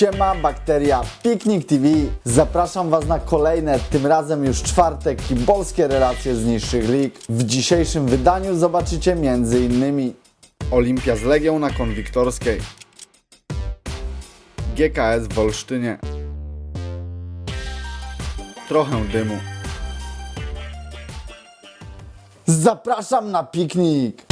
Siema, bakteria Piknik TV. Zapraszam Was na kolejne, tym razem już czwartek i polskie relacje z niższych lig. W dzisiejszym wydaniu zobaczycie m.in. Olimpia z Legią na Konwiktorskiej, GKS w Olsztynie, trochę dymu. Zapraszam na piknik!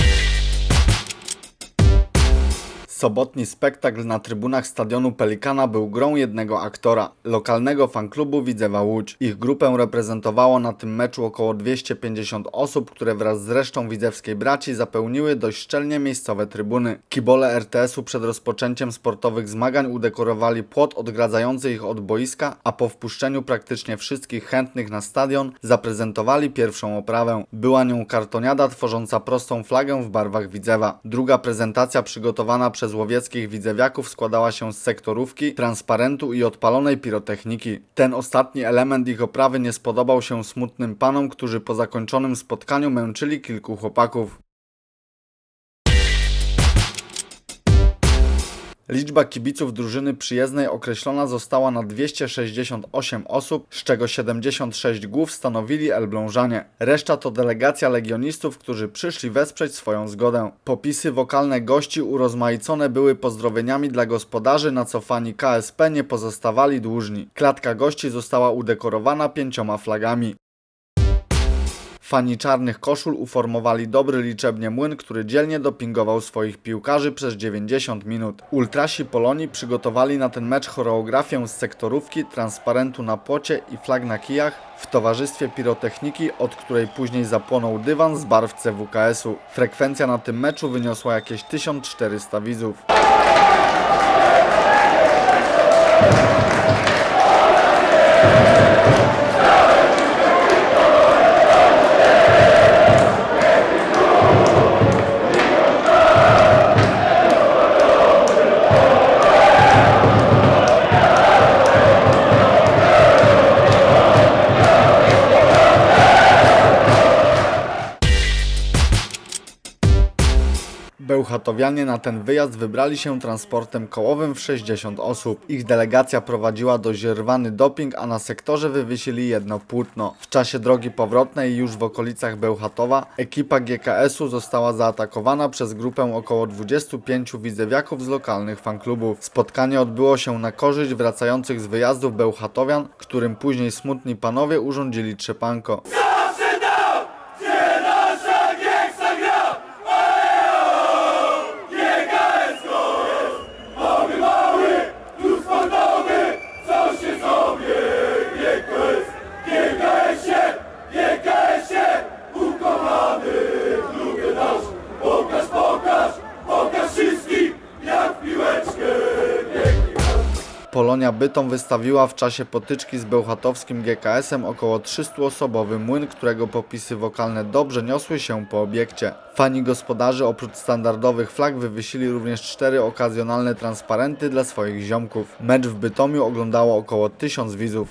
Sobotni spektakl na trybunach stadionu Pelikana był grą jednego aktora, lokalnego fanklubu Widzewa Łódź. Ich grupę reprezentowało na tym meczu około 250 osób, które wraz z resztą widzewskiej braci zapełniły dość szczelnie miejscowe trybuny. Kibole RTS-u przed rozpoczęciem sportowych zmagań udekorowali płot odgradzający ich od boiska, a po wpuszczeniu praktycznie wszystkich chętnych na stadion zaprezentowali pierwszą oprawę. Była nią kartoniada tworząca prostą flagę w barwach Widzewa. Druga prezentacja przygotowana przez łowieckich widzewiaków składała się z sektorówki, transparentu i odpalonej pirotechniki. Ten ostatni element ich oprawy nie spodobał się smutnym panom, którzy po zakończonym spotkaniu męczyli kilku chłopaków. Liczba kibiców drużyny przyjezdnej określona została na 268 osób, z czego 76 głów stanowili Elblążanie. Reszta to delegacja legionistów, którzy przyszli wesprzeć swoją zgodę. Popisy wokalne gości urozmaicone były pozdrowieniami dla gospodarzy, na co fani KSP nie pozostawali dłużni. Klatka gości została udekorowana pięcioma flagami. Fani czarnych koszul uformowali dobry liczebnie młyn, który dzielnie dopingował swoich piłkarzy przez 90 minut. Ultrasi Polonii przygotowali na ten mecz choreografię z sektorówki, transparentu na płocie i flag na kijach w towarzystwie pirotechniki, od której później zapłonął dywan z barw CWKS-u. Frekwencja na tym meczu wyniosła jakieś 1400 widzów. Bełchatowianie na ten wyjazd wybrali się transportem kołowym w 60 osób. Ich delegacja prowadziła do Zierwany doping, a na sektorze wywiesili jedno płótno. W czasie drogi powrotnej już w okolicach Bełchatowa ekipa GKS-u została zaatakowana przez grupę około 25 widzewiaków z lokalnych fanklubów. Spotkanie odbyło się na korzyść wracających z wyjazdów Bełchatowian, którym później smutni panowie urządzili trzepanko. Polonia Bytom wystawiła w czasie potyczki z bełchatowskim GKS-em około 300-osobowy młyn, którego popisy wokalne dobrze niosły się po obiekcie. Fani gospodarzy oprócz standardowych flag wywiesili również cztery okazjonalne transparenty dla swoich ziomków. Mecz w Bytomiu oglądało około 1000 widzów.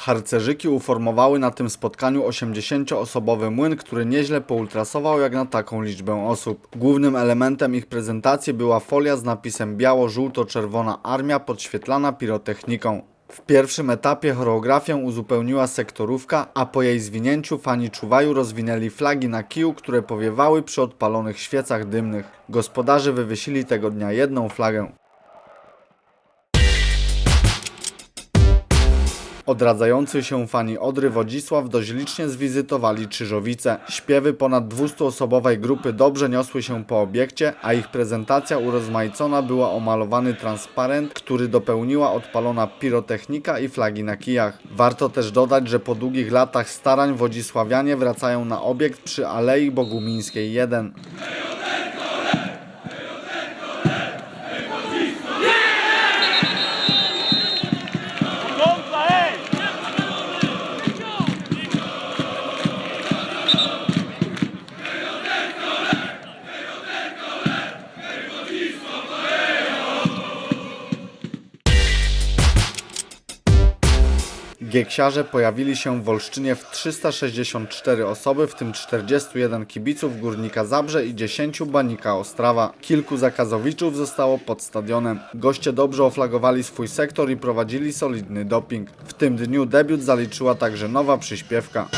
Harcerzyki uformowały na tym spotkaniu 80-osobowy młyn, który nieźle poultrasował jak na taką liczbę osób. Głównym elementem ich prezentacji była folia z napisem biało-żółto-czerwona armia podświetlana pirotechniką. W pierwszym etapie choreografię uzupełniła sektorówka, a po jej zwinięciu fani czuwaju rozwinęli flagi na kiju, które powiewały przy odpalonych świecach dymnych. Gospodarze wywiesili tego dnia jedną flagę. Odradzający się fani Odry Wodzisław dość licznie zwizytowali Czyżowice. Śpiewy ponad 200-osobowej grupy dobrze niosły się po obiekcie, a ich prezentacja urozmaicona była o malowany transparent, który dopełniła odpalona pirotechnika i flagi na kijach. Warto też dodać, że po długich latach starań wodzisławianie wracają na obiekt przy Alei Bogumińskiej 1. Gieksiarze pojawili się w Olsztynie w 364 osoby, w tym 41 kibiców Górnika Zabrze i 10 Banika Ostrawa. Kilku zakazowiczów zostało pod stadionem. Goście dobrze oflagowali swój sektor i prowadzili solidny doping. W tym dniu debiut zaliczyła także nowa przyśpiewka.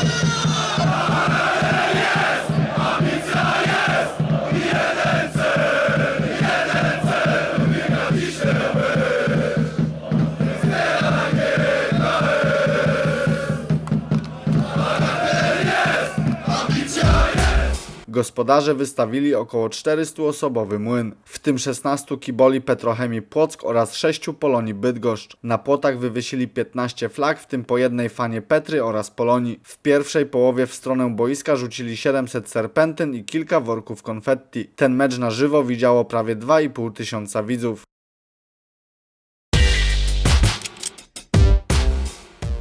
Gospodarze wystawili około 400-osobowy młyn, w tym 16 kiboli Petrochemii Płock oraz 6 Polonii Bydgoszcz. Na płotach wywiesili 15 flag, w tym po jednej fanie Petry oraz Polonii. W pierwszej połowie w stronę boiska rzucili 700 serpentyn i kilka worków konfetti. Ten mecz na żywo widziało prawie 2,5 tysiąca widzów.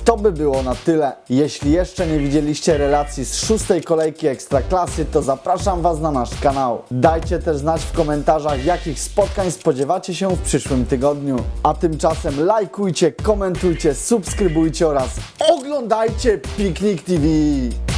To by było na tyle. Jeśli jeszcze nie widzieliście relacji z szóstej kolejki Ekstraklasy, to zapraszam Was na nasz kanał. Dajcie też znać w komentarzach, jakich spotkań spodziewacie się w przyszłym tygodniu. A tymczasem lajkujcie, komentujcie, subskrybujcie oraz oglądajcie Piknik TV.